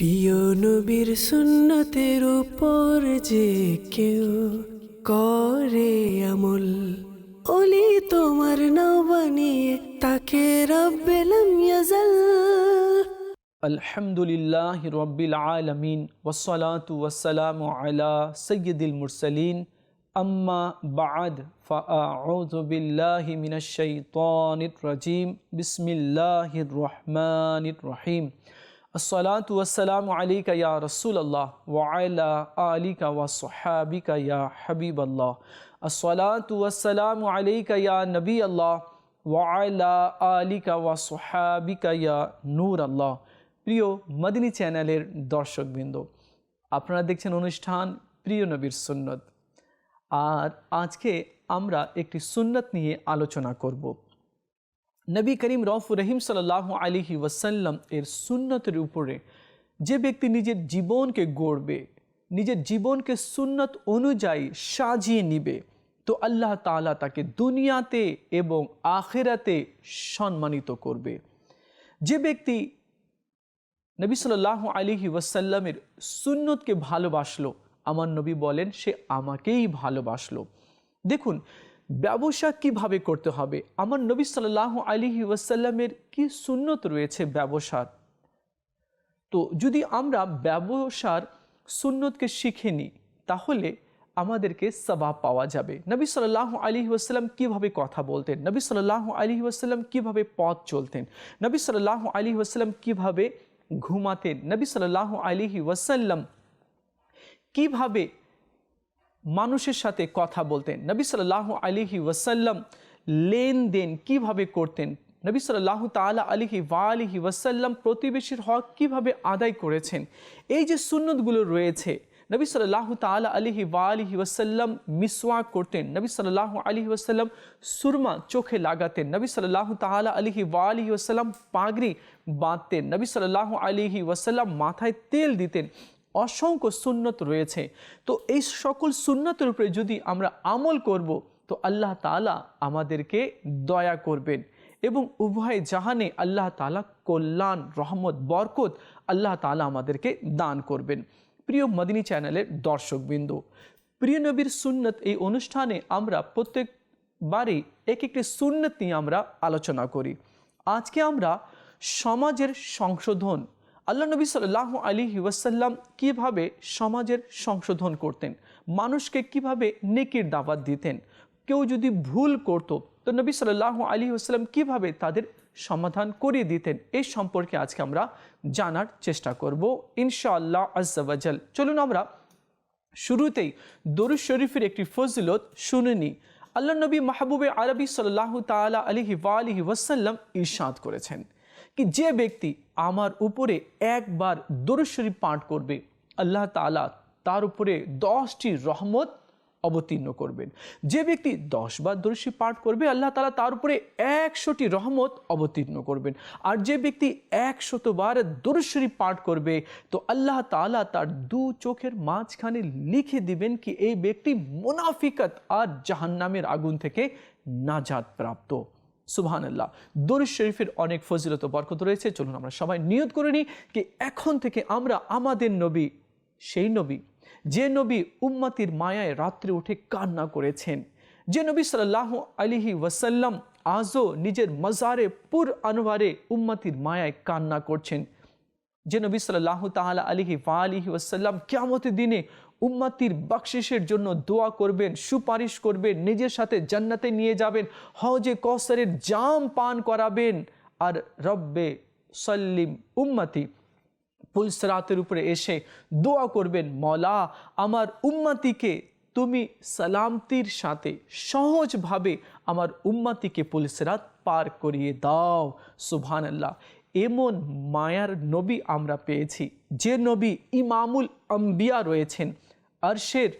প্রিয় নবীর সুন্নতের উপর যে কেউ করে আমল, অলি তোমার নাও বানিয়ে তাকে রব্বেলাম ইয়াজাল। আলহামদুলিল্লাহ রব্বিল আলমিন ওসলাতু ওসালাম আলা সৈয়দুল মুরসালিন। আম্মা বাদ ফাউজুবিল্লাহি মিনাশ শাইতানির রাজিম। বিসমিল্লাহির রহমানির রহিম। الصلاة والسلام عليك يا رسول الله وعلى آلك وصحابك يا حبيب الله الصلاة والسلام عليك يا نبي الله وعلى آلك وصحابك يا نور الله প্রিয় মদিনী চ্যানেলের দর্শকবৃন্দ আপনারা দেখছেন অনুষ্ঠান প্রিয় নবীর সুন্নত আর আজকে আমরা একটি সুন্নত নিয়ে আলোচনা করব নবী করিম রফু রহিম সাল্লাহ আলিহি ওয়াসাল্লাম এর সুন্নতের উপরে যে ব্যক্তি নিজের জীবনকে গড়বে, নিজের জীবনকে সুন্নত অনুযায়ী সাজিয়ে নিবে, তো আল্লাহ তাআলা তাকে দুনিয়াতে এবং আখেরাতে সম্মানিত করবে। যে ব্যক্তি নবী সাল্লাহ আলিহি ওয়াসাল্লামের সুন্নতকে ভালোবাসলো, আমার নবী বলেন, সে আমাকেই ভালোবাসলো। দেখুন ব্যবসা কীভাবে করতে হবে? আমার নবী সাল্লাহ আলিহি ওয়াসাল্লামের কি সুন্নত রয়েছে ব্যবসার? তো যদি আমরা ব্যবসার সুন্নতকে শিখে নিই, তাহলে আমাদেরকে সবাব পাওয়া যাবে। নবী সাল্লাহ আলী ওয়াসাল্লাম কীভাবে কথা বলতেন? নবী সাল্লাহ আলী ওয়াসাল্লাম কীভাবে পথ চলতেন? নবী সাল্লাহ আলী ওয়াসাল্লাম কীভাবে ঘুমাতেন? নবী সাল্লাহ আলিহি ওয়াসাল্লাম কীভাবে মানুষের সাথে কথা বলতেন। নবী সাল্লাহ আলিহি ওয়াসাল্লাম লেনদেন কীভাবে করতেন? নবী সাল্লাহ তালা আলিহি ওয়া আলিহি ওয়াসাল্লাম প্রতিবেশীর হক কীভাবে আদায় করেছেন? এই যে সুন্নতগুলো রয়েছে, নবী সাল্লাহ তালা আলিহি ওয়া আলিহি ওয়াসাল্লাম মিসওয়াক করতেন, নবী সাল্লাহ আলিহি ওয়াসাল্লাম সুরমা চোখে লাগাতেন, নবী সাল্লাহ তালা আলিহি ওয়া আলিহি ওয়াসাল্লাম পাগড়ি বাঁধতেন, নবী সাল্লাহ আলিহি ওয়াসাল্লাম মাথায় তেল দিতেন। অসংখ্য সুন্নত রয়েছে। তো এই সকল সুন্নতের উপরে যদি আমরা আমল করব, তো আল্লাহ তালা আমাদেরকে দয়া করবেন এবং উভয় জাহানে আল্লাহ তালা কল্যাণ, রহমত, বরকত আল্লাহ তালা আমাদেরকে দান করবেন। প্রিয় মদিনী চ্যানেলের দর্শকবৃন্দ, প্রিয় নবীর সুন্নত এই অনুষ্ঠানে আমরা প্রত্যেকবারই এক একটি সুন্নত নিয়ে আমরা আলোচনা করি। আজকে আমরা সমাজের সংশোধন আল্লাহ নবী সাল্লাহ আলী ওয়াসাল্লাম কীভাবে সমাজের সংশোধন করতেন? মানুষকে কীভাবে নেকির দাওয়াত দিতেন? কেউ যদি ভুল করতো, তো নবী সাল্লাহ আলী ওয়াসাল্লাম কীভাবে তাদের সমাধান করিয়ে দিতেন? এই সম্পর্কে আজকে আমরা জানার চেষ্টা করব ইনশাআল্লাহ আজ্জাওয়াজাল চলুন আমরা শুরুতেই দরুদ শরীফের একটি ফজিলত শুনে নিই। আল্লাহ নবী মাহবুবে আরবি সাল্লাহ তালা আলিহি আলিহি ওয়াসাল্লাম ইরশাদ করেছেন। কি যে ব্যক্তি আমার উপরে একবার দরুদ শরীফ পাঠ করবে আল্লাহ তালা তার উপরে দশটি রহমত অবতীর্ণ করবেন যে ব্যক্তি দশ বার দর্শী পাঠ করবে আল্লাহ তালা তার উপরে একশোটি রহমত অবতীর্ণ করবেন আর যে ব্যক্তি একশতবার দরশ্বরী পাঠ করবে তো আল্লাহ তালা তার দু চোখের মাঝখানে লিখে দিবেন কি এই ব্যক্তি মুনাফিকত আর জাহান্নামের আগুন থেকে নাজাদ প্রাপ্ত সুবহান আল্লাহ দরুদ শরীফের অনেক ফজিলত বরকত রয়েছে। চলুন আমরা সবাই নিয়ত করে নিই কি এখন থেকে আমরা আমাদের নবী, সেই নবী, যে নবী উম্মাতির মায়ায় রাত্রে উঠে কান্না করেছেন, যে নবী সাল্লাহ আলিহি ওয়াসাল্লাম আজও নিজের মজারে পুর আনোয়ারে উম্মাতির মায়ায় কান্না করছেন। যে নবী সাল্লাহ তাহলা আলিহি ওয়া আলিহি ওয়াসাল্লাম কেমতের দিনে উম্মাতির বকশিসের জন্য দোয়া করবেন, সুপারিশ করবেন, নিজের সাথে জান্নাতে নিয়ে যাবেন, হজে কসরের জাম পান করাবেন। আর রব্বে সল্লিম উম্মাতি পুলসরাতের উপরে এসে দোয়া করবেন মলা আমার উম্মাতিকে তুমি সালামতির সাথে সহজভাবে আমার উম্মাতিকে পুলসরাত পার করিয়ে দাও। সুবহান আল্লাহ এমন মায়ার নবী আমরা পেয়েছি। যে নবী ইমামুল আম্বিয়া রয়েছেন। আরশের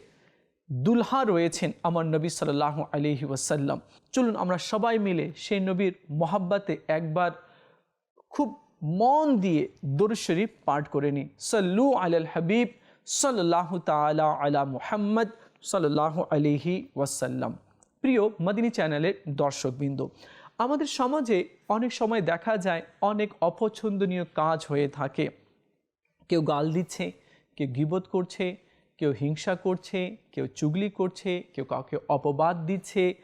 দুলহা রয়েছেন আমার নবী সাল্লাহ আলহি ওয়াসাল্লাম। চলুন আমরা সবাই মিলে সেই নবীর মহাব্বাতে একবার খুব মন দিয়ে দরুদ শরীফ পাঠ করে নিই। সাল্লু আলাল হাবিব সাল্লাহ তালা আলা মুহাম্মদ সাল্লাহ আলিহি ওয়াসাল্লাম। প্রিয় মদিনী চ্যানেলের দর্শকবৃন্দ, আমাদের সমাজে অনেক সময় দেখা যায় অনেক অপছন্দনীয় কাজ হয়ে থাকে। কেউ গাল দিচ্ছে, কেউ গিবত করছে কেউ হিংসা করছে, কেউ চুগলি করছে, কেউ কাউকে অপবাদ দিচ্ছে,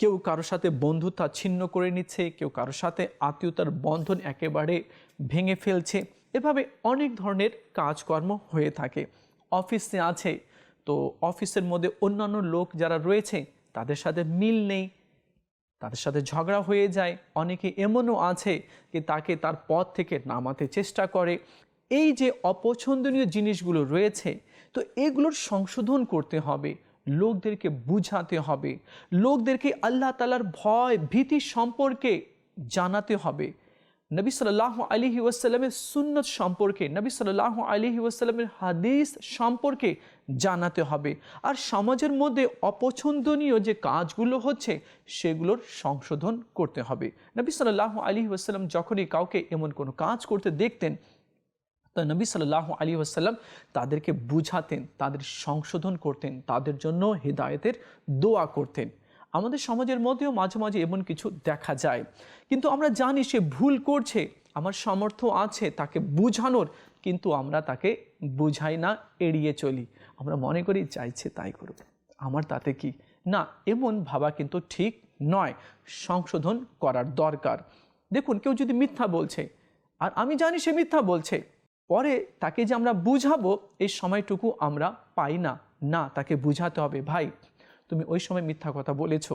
কেউ কারোর সাথে বন্ধুতা ছিন্ন করে নিচ্ছে, কেউ কারোর সাথে আত্মীয়তার বন্ধন একেবারে ভেঙে ফেলছে। এভাবে অনেক ধরনের কাজকর্ম হয়ে থাকে। অফিসে আছে, তো অফিসের মধ্যে অন্যান্য লোক যারা রয়েছে, তাদের সাথে মিল নেই, তাদের সাথে ঝগড়া হয়ে যায়। অনেকে এমনও আছে যে তাকে তার পথ থেকে নামাতে চেষ্টা করে। এই যে অপছন্দনীয় জিনিসগুলো রয়েছে তো এগুলোর সংশোধন করতে হবে, লোকদেরকে বুঝাতে হবে, লোকদেরকে আল্লাহ তালার ভয়, ভীতি সম্পর্কে জানাতে হবে। নবী সাল্লাহ আলিহি ওয়াসাল্লামের সুন্নত সম্পর্কে, নবী সাল্লাহ আলিহি ওয়াসাল্লামের হাদিস সম্পর্কে জানাতে হবে। আর সমাজের মধ্যে অপছন্দনীয় যে কাজগুলো হচ্ছে, সেগুলোর সংশোধন করতে হবে। নবী সাল্লাহ আলী ওয়াসাল্লাম যখনই কাউকে এমন কোনো কাজ করতে দেখতেন তো নবী সাল্লাহ আলী আসাল্লাম তাদেরকে বুঝাতেন, তাদের সংশোধন করতেন, তাদের জন্য হৃদায়তের দোয়া করতেন। আমাদের সমাজের মধ্যেও মাঝে মাঝে এমন কিছু দেখা যায়। কিন্তু আমরা জানি সে ভুল করছে, আমার সামর্থ্য আছে তাকে বুঝানোর, কিন্তু আমরা তাকে বুঝাই না, এড়িয়ে চলি। আমরা মনে করি চাইছে তাই করুক। আমার তাতে কি? না, এমন ভাবা কিন্তু ঠিক নয়। সংশোধন করার দরকার। দেখুন, কেউ যদি মিথ্যা বলছে, আর আমি জানি সে মিথ্যা বলছে পরে তাকে যে আমরা বুঝাবো, এই সময়টুকু আমরা পাই না। না, তাকে বুঝাতে হবে। ভাই, তুমি ওই সময় মিথ্যা কথা বলেছ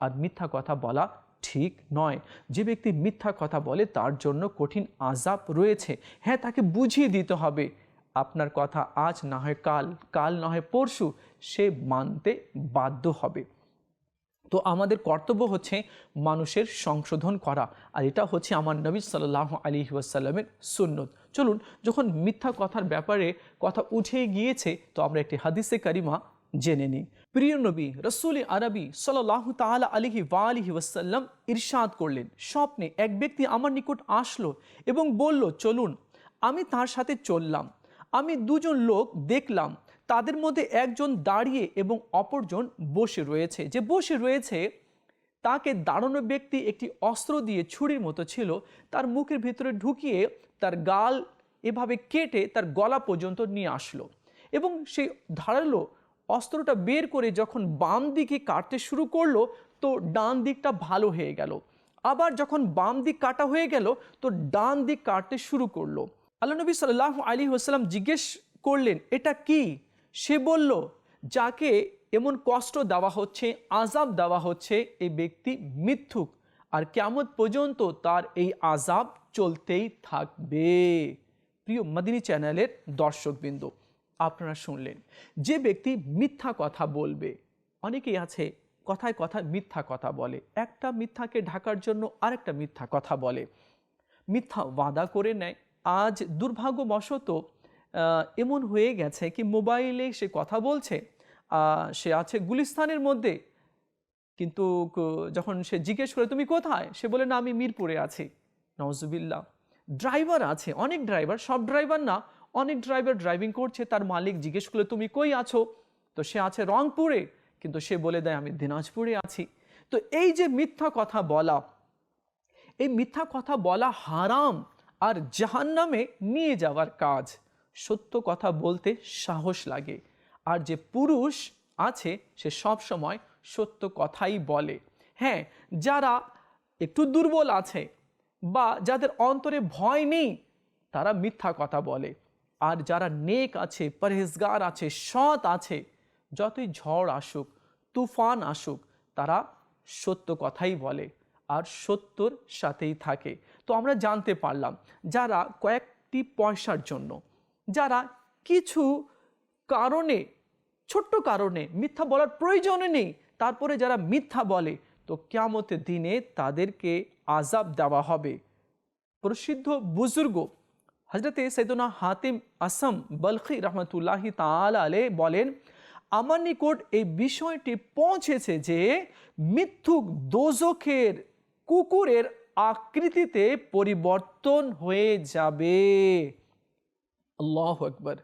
আর মিথ্যা কথা বলা ঠিক নয়। যে ব্যক্তি মিথ্যা কথা বলে, তার জন্য কঠিন আজাব রয়েছে। হ্যাঁ তাকে বুঝিয়ে দিতে হবে। আপনার কথা আজ না হয় কাল কাল না হয় পরশু, সে মানতে বাধ্য হবে। তো আমাদের কর্তব্য হচ্ছে মানুষের সংশোধন করা, আর এটা হচ্ছে আমার নবী সাল্লাহ আলী ওয়াসাল্লামের সুন্নত। চলুন, যখন মিথ্যা কথার ব্যাপারে কথা উঠে গিয়েছে, তো আমরা একটি হাদিসে কারিমা জেনে নিই। প্রিয় নবী, রসুল আরবি সাল্লাহ তালা আলিহি ওয়া ওয়ালিহি ওয়াসাল্লাম ইরশাদ করলেন, স্বপ্নে এক ব্যক্তি আমার নিকট আসলো এবং বলল, চলুন, আমি তার সাথে চললাম। আমি দুজন লোক দেখলাম তাদের মধ্যে একজন দাঁড়িয়ে এবং অপরজন বসে রয়েছে। যে বসে রয়েছে, তাকে দাঁড়ানো ব্যক্তি একটি অস্ত্র দিয়ে ছুরির মতো ছিল। তার মুখের ভিতরে ঢুকিয়ে তার গাল এভাবে কেটে তার গলা পর্যন্ত নিয়ে আসলো এবং সেই ধারালো অস্ত্রটা বের করে যখন বাম দিকে কাটতে শুরু করল, তো ডান দিকটা ভালো হয়ে গেল। আবার যখন বাম দিক কাটা হয়ে গেল, তো ডান দিক কাটতে শুরু করল। আল্লাহ নবী সাল্লাহ আলী হাসাল্লাম জিজ্ঞেস করলেন, এটা কি? সে বলল, যাকে এমন কষ্ট দেওয়া হচ্ছে আজাব দেওয়া হচ্ছে, এই ব্যক্তি মিথ্যুক। আর কেমন পর্যন্ত তার এই আজাব চলতেই থাকবে। প্রিয় মাদিনী চ্যানেলের দর্শকবৃন্দ, আপনারা শুনলেন, যে ব্যক্তি মিথ্যা কথা বলবে, অনেকেই আছে কথায় কথায় মিথ্যা কথা বলে। একটা মিথ্যাকে ঢাকার জন্য আরেকটা মিথ্যা কথা বলে। মিথ্যা ওয়াদা করে নেয়। আজ দুর্ভাগ্যবশত এমন হয়ে গেছে কি মোবাইলে সে কথা বলছে সে আছে গুলিস্তানের মধ্যে। কিন্তু যখন সে জিজ্ঞেস করে, তুমি কোথায়? সে বলে, না, আমি মিরপুরে আছি। নওয়াজুবিল্লা ড্রাইভার আছে, অনেক ড্রাইভার, সব ড্রাইভার না, অনেক ড্রাইভার ড্রাইভিং করছে, তার মালিক জিজ্ঞেস করলে, তুমি কই আছো? তো সে আছে রংপুরে, কিন্তু সে বলে দেয়, আমি দিনাজপুরে আছি। তো এই যে মিথ্যা কথা বলা, এই মিথ্যা কথা বলা হারাম আর জাহান নামে নিয়ে যাওয়ার কাজ। সত্য কথা বলতে সাহস লাগে। আর যে পুরুষ আছে, সে সব সময় সত্য কথাই বলে। হ্যাঁ যারা একটু দুর্বল আছে বা যাদের অন্তরে ভয় নেই, তারা মিথ্যা কথা বলে। আর যারা নেক আছে, পরহেজগার আছে, সৎ আছে, যতই ঝড় আসুক, তুফান আসুক, তারা সত্য কথাই বলে আর সত্যর সাথেই থাকে। তো আমরা জানতে পারলাম, যারা কয়েকটি পয়সার জন্য যারা কিছু কারণে, ছোট্ট কারণে মিথ্যা বলার প্রয়োজনে নেই। তারপরে যারা মিথ্যা বলে, তো কেমতের দিনে তাদেরকে আজাব দেওয়া হবে। প্রসিদ্ধ বুজুর্গ হজরতে সৈদনা হাতিম আসম বলখি রহমতুল্লাহি তালা আলে বলেন, আমার নিকট এই বিষয়টি পৌঁছেছে যে মিথ্যুক দোজখের কুকুরের আকৃতিতে পরিবর্তন হয়ে যাবে। আল্লাহ আকবর।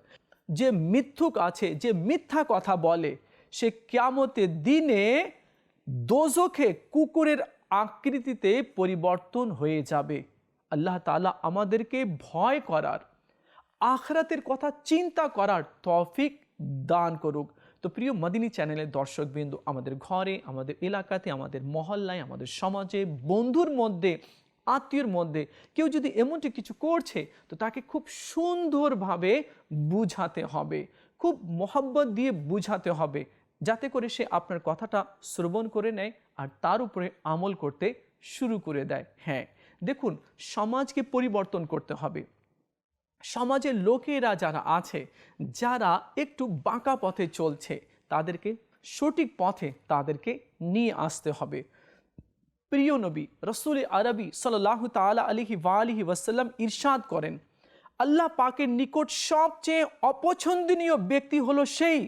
যে মিথ্যুক আছে, যে মিথ্যা কথা বলে, সে কেমতের দিনে দোজখে কুকুরের আকৃতিতে পরিবর্তন হয়ে যাবে। আল্লাহ তালা আমাদেরকে ভয় করার, আখরাতের কথা চিন্তা করার তফিক দান করুক। তো প্রিয় মদিনী চ্যানেলের দর্শকবৃন্দ, আমাদের ঘরে, আমাদের এলাকাতে, আমাদের মহল্লায়, আমাদের সমাজে, বন্ধুর মধ্যে আত্মীয়র মধ্যে কেউ যদি এমনটি কিছু করছে, তো তাকে খুব সুন্দরভাবে বুঝাতে হবে। খুব মহব্বত দিয়ে বুঝাতে হবে, যাতে করে সে আপনার কথাটা শ্রবণ করে নেয় আর তার উপরে আমল করতে শুরু করে দেয়। হ্যাঁ দেখুন, সমাজকে পরিবর্তন করতে হবে। সমাজের লোকেরা যারা আছে, যারা একটু বাঁকা পথে চলছে, তাদেরকে সঠিক পথে তাদেরকে নিয়ে আসতে হবে। প্রিয় নবী, রসুল আরবি সাল্লাহ তালা আলিহি ওয়ালিহি ওয়াসাল্লাম ইরশাদ করেন, আল্লাহ পাকের নিকট সবচেয়ে অপছন্দনীয় ব্যক্তি হলো সেই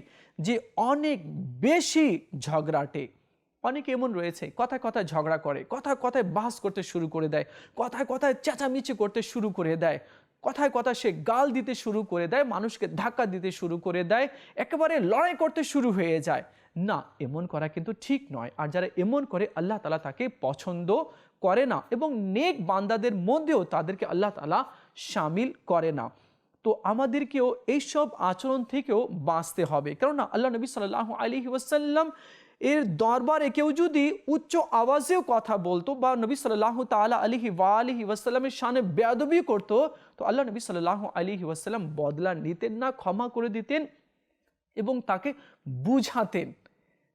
যে অনেক বেশি ঝগড়াটে অনেকে এমন রয়েছে, কথায় কথায় ঝগড়া করে, কথায় কথায় বাস করতে শুরু করে দেয়, কথায় কথায় চেঁচামেচি করতে শুরু করে দেয়, কথায় কথায় সে গাল দিতে শুরু করে দেয়, মানুষকে ধাক্কা দিতে শুরু করে দেয়, একেবারে লড়াই করতে শুরু হয়ে যায়। না, এমন করা কিন্তু ঠিক নয়। আর যারা এমন করে, আল্লাহ তালা তাকে পছন্দ করে না এবং নেক বান্দাদের মধ্যেও তাদেরকে আল্লাহ তালা সামিল করে না। তো আমাদেরকেও এইসব আচরণ থেকেও বাঁচতে হবে। কেননা আল্লাহ নবী সাল্লাহ আলী ওয়াসাল্লাম এর দরবারে কেউ যদি উচ্চ আওয়াজেও কথা বলতো বা নবী সাল্লাহ তালা আলিহি ওয়া আলিহি ওয়াসাল্লামের সামনে বেয়াদবি করতো, তো আল্লাহ নবী সাল্লাহ আলিহি ওয়াসাল্লাম বদলা নিতেন না, ক্ষমা করে দিতেন এবং তাকে বুঝাতেন।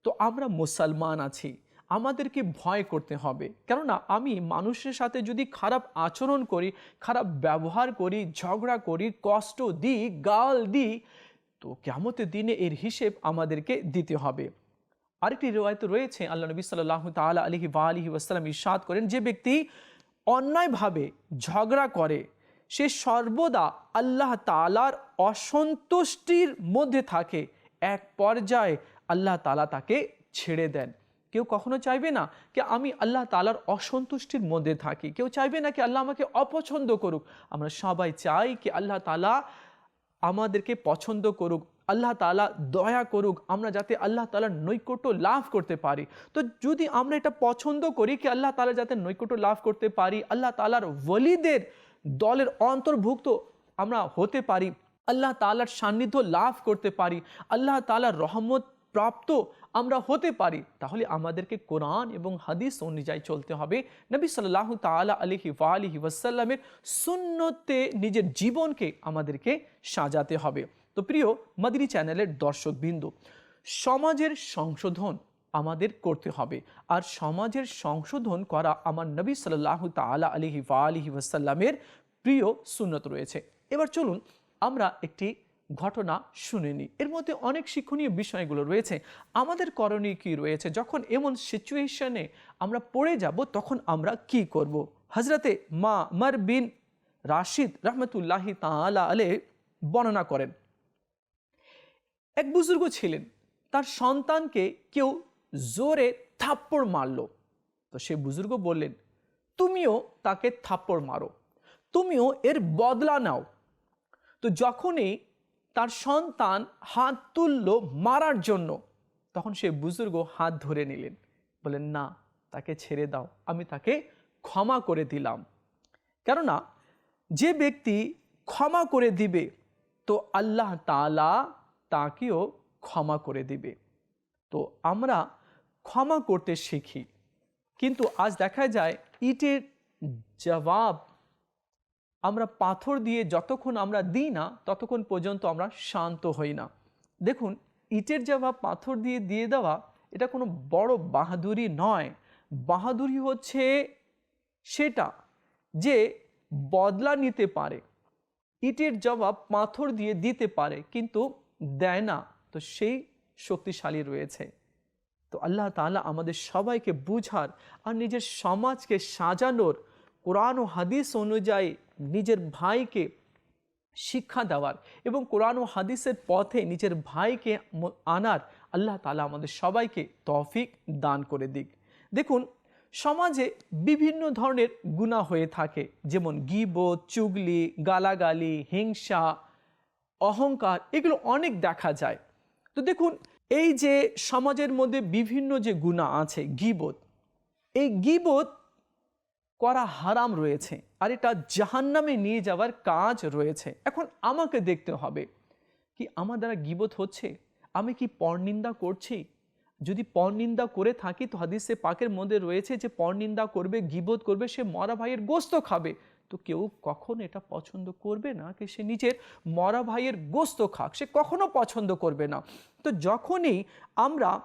তো আমরা মুসলমান আছি, আমাদেরকে ভয় করতে হবে। কেননা আমি মানুষের সাথে যদি খারাপ আচরণ করি, খারাপ ব্যবহার করি, ঝগড়া করি, কষ্ট দিই, গাল দিই, তো কেমতের দিনে এর হিসেব আমাদেরকে দিতে হবে। আরেকটি রেওয়ায়ত রয়েছে, আল্লাহ নবী সাল্লাহ তালা আলহি বা আলহি ওয়াসালাম ইরশাদ করেন, যে ব্যক্তি অন্যায়ভাবে ঝগড়া করে, সে সর্বদা আল্লাহ তালার অসন্তুষ্টির মধ্যে থাকে। এক পর্যায়ে আল্লাহ তালা তাকে ছেড়ে দেন। কেউ কখনো চাইবে না কি আমি আল্লাহ তালার অসন্তুষ্টির মধ্যে থাকি। কেউ চাইবে না কি আল্লাহ আমাকে অপছন্দ করুক। আমরা সবাই চাই কি আল্লাহ তালা আমাদেরকে পছন্দ করুক, আল্লাহ তালা দয়া করুক, আমরা যাতে আল্লাহ তালার নৈকট্য লাভ করতে পারি। তো যদি আমরা এটা পছন্দ করি কি আল্লাহ তালা যাতে নৈকট্য লাভ করতে পারি, আল্লাহ তালার ওলিদের দলের অন্তর্ভুক্ত আমরা হতে পারি, আল্লাহ তালার সান্নিধ্য লাভ করতে পারি, আল্লাহ তালার রহমত প্রাপ্ত আমরা হতে পারি। তাহলে আমাদেরকে কোরআন এবং হাদিস অনুযায়ী চলতে হবে। নবী সাল্লাহ তালা আলহি আলিহি ওয়াসাল্লামের শূন্যতে নিজের জীবনকে আমাদেরকে সাজাতে হবে। তো প্রিয়, মাদিনী চ্যানেলের দর্শকবৃন্দ, সমাজের সংশোধন আমাদের করতে হবে। আর সমাজের সংশোধন করা আমার নবী সাল্লাহ তালা আলহি আলিহি ওয়াসাল্লামের প্রিয় সুন্নত রয়েছে। এবার চলুন আমরা একটি ঘটনা শুনে নিই এর মধ্যে অনেক শিক্ষণীয় বিষয়গুলো রয়েছে। আমাদের করণীয় কি রয়েছে? যখন এমন সিচুয়েশনে আমরা পড়ে যাব, তখন আমরা কি করব? হজরতে মা মার বিন রাশিদ রহমতুল্লাহি তালা আলে বর্ণনা করেন। এক বুজুর্গ ছিলেন। তার সন্তানকে কেউ জোরে থাপ্পড় মারল। তো সে বুজুর্গ বললেন, তুমিও তাকে থাপ্পড় মারো। তুমিও এর বদলা নাও। তো যখনই তার সন্তান হাত তুলল মারার জন্য। তখন সে বুজুর্গ হাত ধরে নিলেন। বলেন না, তাকে ছেড়ে দাও। আমি তাকে ক্ষমা করে দিলাম। কেননা, যে ব্যক্তি ক্ষমা করে দিবে, তো আল্লাহ তালা তাকেও ক্ষমা করে দিবে। তো আমরা ক্ষমা করতে শিখি। কিন্তু আজ দেখা যায়, ইটের জবাব আমরা পাথর দিয়ে যতক্ষণ আমরা দিই না, ততক্ষণ পর্যন্ত আমরা শান্ত হই না। দেখুন, ইটের জবাব পাথর দিয়ে দিয়ে দেওয়া, এটা কোনো বড় বাহাদুরি নয়। বাহাদুরি হচ্ছে সেটা যে বদলা নিতে পারে। ইটের জবাব পাথর দিয়ে দিতে পারে, কিন্তু দেয় না। তো সেই শক্তিশালী রয়েছে। তো আল্লাহ তাআলা আমাদের সবাইকে বুঝার আর নিজের সমাজকে সাজানোর কোরআন ও হাদিস অনুযায়ী নিজের ভাইকে শিক্ষা দেওয়ার এবং কোরআন ও হাদিসের পথে নিজের ভাইকে আনার আল্লাহ তাআলা আমাদের সবাইকে তৌফিক দান করে দিক। দেখুন, সমাজে বিভিন্ন ধরনের গুনাহ হয়ে থাকে, যেমন গিবত, চুগলি, গালাগালি, হিংসা, অহংকার, এগুলো অনেক দেখা যায়। তো দেখুন, এই যে সমাজের মধ্যে বিভিন্ন যে গুণা আছে, গিবত, এই গিবত করা হারাম রয়েছে আর এটা জাহান্নামে নিয়ে যাওয়ার কাজ রয়েছে। এখন আমাকে দেখতে হবে কি আমার দ্বারা গিবত হচ্ছে? আমি কি পরনিন্দা করছি? যদি পরনিন্দা করে থাকি তো হাদিসে পাকের মধ্যে রয়েছে যে পরনিন্দা করবে, গিবত করবে, সে মরা ভাইয়ের গোস্ত খাবে। তো কেউ কখন এটা পছন্দ করবে না কি সে নিজের মরা ভাইয়ের গোস্ত খাক? সে কখনো পছন্দ করবে না। তো যখনই আমরা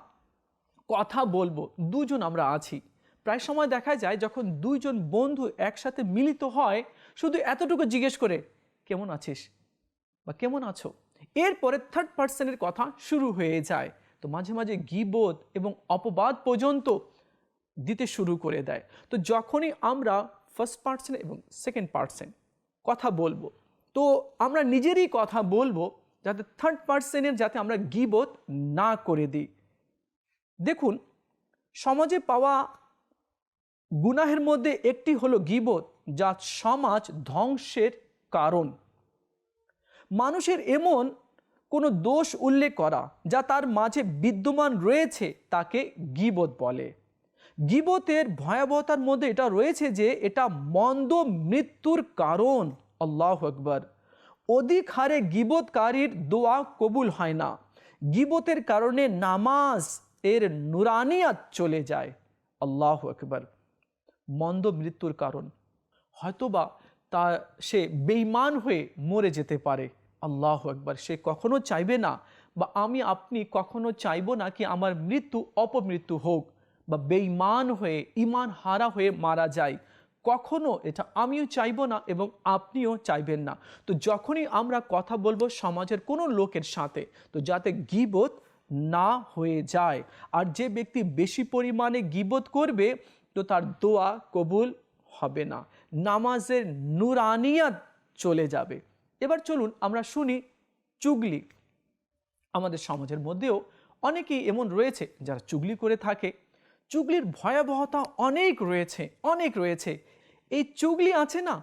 কথা বলব, দুজন আমরা আছি। প্রায় সময় দেখা যায় যখন দুইজন বন্ধু একসাথে মিলিত হয়, শুধু এতটুকু জিজ্ঞেস করে, কেমন আছিস? বা, কেমন আছো? এরপরে থার্ড পার্সনের কথা শুরু হয়ে যায়। তো মাঝে মাঝে গিবোধ এবং অপবাদ পর্যন্ত দিতে শুরু করে দেয়। তো যখনই আমরা ফার্স্ট পার্সন এবং সেকেন্ড পার্সন কথা বলব, তো আমরা নিজেরই কথা বলব যাতে থার্ড পার্সনের যাতে আমরা গিবোধ না করে দিই। দেখুন, সমাজে পাওয়া গুনাহের মধ্যে একটি হলো গিবত, যা সমাজ ধ্বংসের কারণ। মানুষের এমন কোনো দোষ উল্লেখ করা, যা তার মাঝে বিদ্যমান রয়েছে, তাকে গিবত বলে। গিবতের ভয়াবহতার মধ্যে এটা রয়েছে যে, এটা মন্দ মৃত্যুর কারণ। আল্লাহ আকবর। অধিক হারে গিবতকারীর দোয়া কবুল হয় না। গিবতের কারণে নামাজ এর নুরানিয়াত চলে যায়। আল্লাহ আকবর। মন্দ মৃত্যুর কারণ। হয়তোবা তা সে বেইমান হয়ে মরে যেতে পারে। আল্লাহ একবার সে কখনো চাইবে না বা আমি, আপনি কখনো চাইব না কি আমার মৃত্যু অপমৃত্যু হোক বা বেইমান হয়ে ইমান হারা হয়ে মারা যায়। কখনো এটা আমিও চাইব না এবং আপনিও চাইবেন না। তো যখনই আমরা কথা বলব সমাজের কোনো লোকের সাথে, তো যাতে গিবত না হয়ে যায়। আর যে ব্যক্তি বেশি পরিমাণে গিবত করবে তো তার দোয়া কবুল হবে না। নামাজের নুরানিয়াত চলে যাবে। এবার চলুন আমরা শুনি চুগলি। আমাদের সমাজের মধ্যেও অনেকেই এমন রয়েছে যারা চুগলি করে থাকে। চুগলির ভয়াবহতা অনেক রয়েছে অনেক রয়েছে। এই চুগলি আছে না,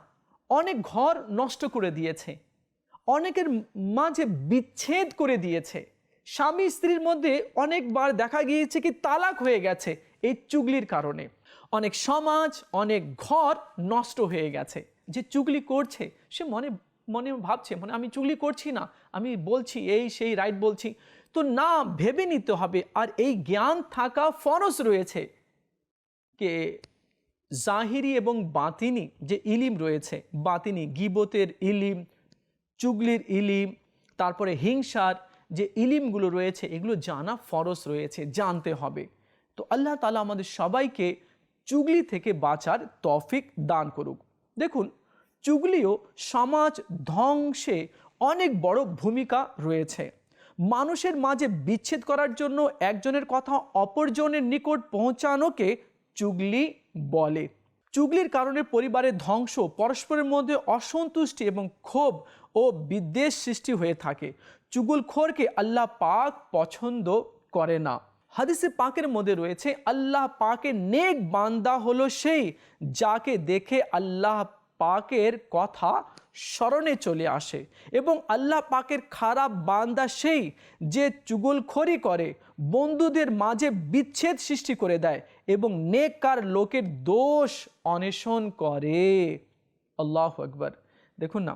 অনেক ঘর নষ্ট করে দিয়েছে। অনেকের মাঝে বিচ্ছেদ করে দিয়েছে। স্বামী স্ত্রীর মধ্যে অনেকবার দেখা গিয়েছে কি তালাক হয়ে গেছে এই চুগলির কারণে। অনেক সমাজ, অনেক ঘর নষ্ট হয়ে গেছে। যে চুগলি করছে, সে মনে মনে ভাবছে মানে আমি চুগলি করছি না, আমি বলছি এই, সেই রাইট বলছি। তো না, ভেবে নিতে হবে, আর এই জ্ঞান থাকা ফরজ রয়েছে। কে জাহিরি এবং বাতিনি, যে ইলিম রয়েছে, বাতিনি, গিবতের ইলিম, চুগলির ইলিম, তারপরে হিংসার যে ইলিমগুলো রয়েছে, এগুলো জানা ফরজ রয়েছে, জানতে হবে। তো আল্লাহ তালা আমাদের সবাইকে চুগলি থেকে বাঁচার তফিক দান করুক। দেখুন, চুগলিও সমাজ ধ্বংসে অনেক বড় ভূমিকা রয়েছে। মানুষের মাঝে বিচ্ছেদ করার জন্য একজনের কথা অপরজনের নিকট পৌঁছানোকে চুগলি বলে। চুগলির কারণে পরিবারের ধ্বংস, পরস্পরের মধ্যে অসন্তুষ্টি এবং ক্ষোভ ও বিদ্বেষ সৃষ্টি হয়ে থাকে। চুগুলখোরকে আল্লাহ পাক পছন্দ করে না। হাদিসে পাকের মধ্যে রয়েছে, আল্লাহ পাকের নেক বান্দা হলো সেই যাকে দেখে আল্লাহ পাকের কথা স্মরণে চলে আসে এবং আল্লাহ পাকের খারাপ বান্দা সেই যে চুগলখড়ি করে, বন্ধুদের মাঝে বিচ্ছেদ সৃষ্টি করে দেয় এবং নেককার লোকের দোষ অন্বেষণ করে। আল্লাহ আকবর। দেখুন না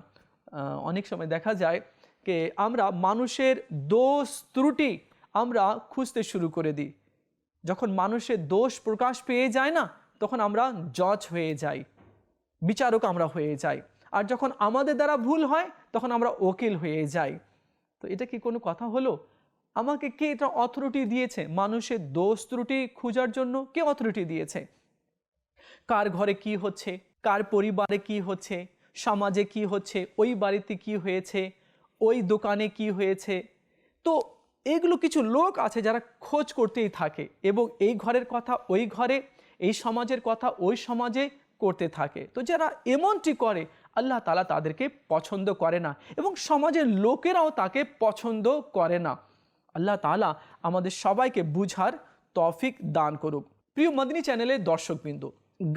অনেক সময় দেখা যায় যে আমরা মানুষের দোষ ত্রুটি আমরা খুঁজতে শুরু করে দিই। যখন মানুষের দোষ প্রকাশ পেয়ে যায় না, তখন আমরা জজ হয়ে যাই, বিচারক আমরা হয়ে যাই। আর যখন আমাদের দ্বারা ভুল হয়, তখন আমরা ওকিল হয়ে যাই। তো এটা কি কোনো কথা হলো? আমাকে কে এটা অথরিটি দিয়েছে? মানুষের দোষ ত্রুটি খোঁজার জন্য কে অথরিটি দিয়েছে? কার ঘরে কি হচ্ছে? কার পরিবারে কি হচ্ছে? সমাজে কি হচ্ছে? ওই বাড়িতে কি হয়েছে? ওই দোকানে কি হয়েছে? তো এগুলো কিছু লোক আছে যারা খোঁজ করতেই থাকে এবং এই ঘরের কথা, ওই ঘরে, এই সমাজের কথা, ওই সমাজে করতে থাকে। তো যারা এমনটি করে, আল্লাহ তালা তাদেরকে পছন্দ করে না এবং সমাজের লোকেরাও তাকে পছন্দ করে না। আল্লাহ তালা আমাদের সবাইকে বুঝার তফিক দান করুক। প্রিয় মদিনী চ্যানেলের দর্শকবৃন্দ,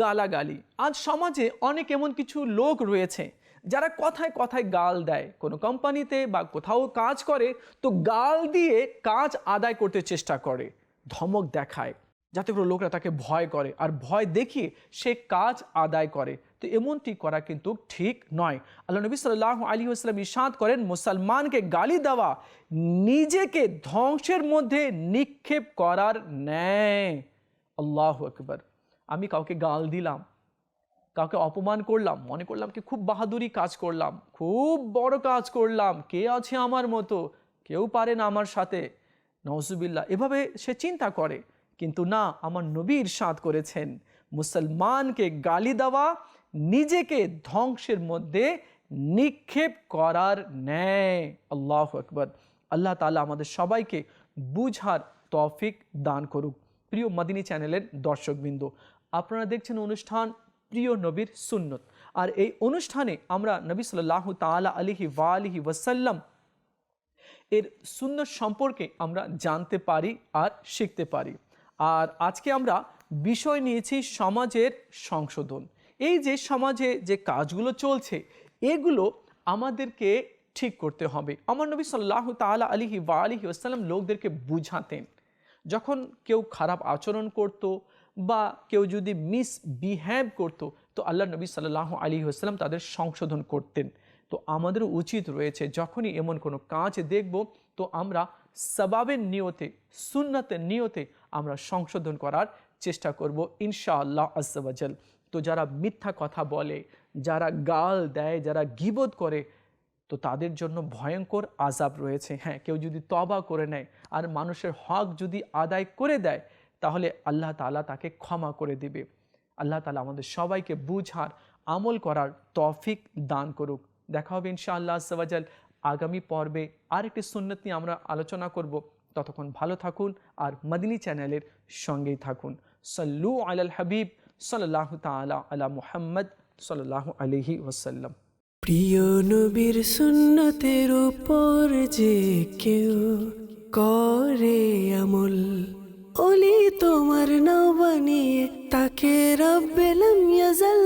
গালাগালি। আজ সমাজে অনেক এমন কিছু লোক রয়েছে যারা কথায় কথায় গাল দেয়, কোনো কোম্পানিতে বা কোথাও কাজ করে, তো গাল দিয়ে কাজ আদায় করতে চেষ্টা করে, ধমক দেখায়। যাতে করে লোকরা তাকে ভয় করে আর ভয় দেখিয়ে সে কাজ আদায় করে। তো এমনটি করা কিন্তু ঠিক নয়। আল্লাহ নবী সাল্লাহ আলী আসলাম ইশাদ করেন, মুসলমানকে গালি দেওয়া নিজেকে ধ্বংসের মধ্যে নিক্ষেপ করার ন্যায়। আল্লাহ আকবর। আমি কাউকে গাল দিলাম কাউকে অপমান করলাম, মনে করলাম কি খুব বাহাদুরি কাজ করলাম, খুব বড় কাজ করলাম, কে আছে আমার মতো, কেউ পারে না আমার সাথে। নওজুবিল্লা এভাবে সে চিন্তা করে, কিন্তু না, আমার নবী ইরশাদ করেছেন। মুসলমানকে গালি দেওয়া, নিজেকে ধ্বংসের মধ্যে নিক্ষেপ করার ন্যায়। আল্লাহ আকবর। আল্লাহ তালা আমাদের সবাইকে বুঝার তৌফিক দান করুক। প্রিয় মাদিনী চ্যানেলের দর্শকবৃন্দ, আপনারা দেখছেন অনুষ্ঠান প্রিয় নবীর সুন্নত। আর এই অনুষ্ঠানে আমরা নবী সাল্লাহ তাআলা আলিহি ওয়ালিহি ওয়াসাল্লাম এর সুন্দর সম্পর্কে আমরা জানতে পারি আর শিখতে পারি। আর আজকে আমরা বিষয় নিয়েছি সমাজের সংশোধন। এই যে সমাজে যে কাজগুলো চলছে, এগুলো আমাদেরকে ঠিক করতে হবে। আমার নবী সাল্লাহ তাআলা আলিহি ওয়া আলিহি আসসালাম লোকদেরকে বুঝাতেন। যখন কেউ খারাপ আচরণ করত বা কেউ যদি মিসবিহেভ করতো, তো আল্লাহ নবী সাল্লাহ আলী আসসালাম তাদের সংশোধন করতেন। তো আমাদেরও উচিত রয়েছে যখনই এমন কোনো কাজ দেখব, তো আমরা সবাবের নিয়তে, সুন্নতের নিয়তে আমরা সংশোধন করার চেষ্টা করব ইনশাআল্লাহ আজ্জাবাজাল তো যারা মিথ্যা কথা বলে, যারা গাল দেয়, যারা গিবোধ করে, তো তাদের জন্য ভয়ঙ্কর আজাব রয়েছে। হ্যাঁ কেউ যদি তবা করে নেয়, আর মানুষের হক যদি আদায় করে দেয় তাহলে আল্লাহ তাআলা তাকে ক্ষমা করে দিবে। আল্লাহ তাআলা আমাদের সবাইকে বুঝার, আমল করার তৌফিক দান করুক। দেখা হবে ইনশাআল্লাহ আজ্জাবাজাল আগামী পর্বে আরেকটি সুন্নত নিয়ে আমরা আলোচনা করব। ততক্ষণ ভালো থাকুন আর মদিনী চ্যানেলের সঙ্গেই থাকুন। সাল্লু আলাল হাবিব সাল্লাহ তাআলা আলা মুহাম্মদ সাল্লাহ আলহি ওসাল্লাম প্রিয় নবীর সুন্নতের উপর যে কেউ করে আমল অলি তোমার নবনি বানিয়ে তাকে রব্বেলাম ইয়াজাল।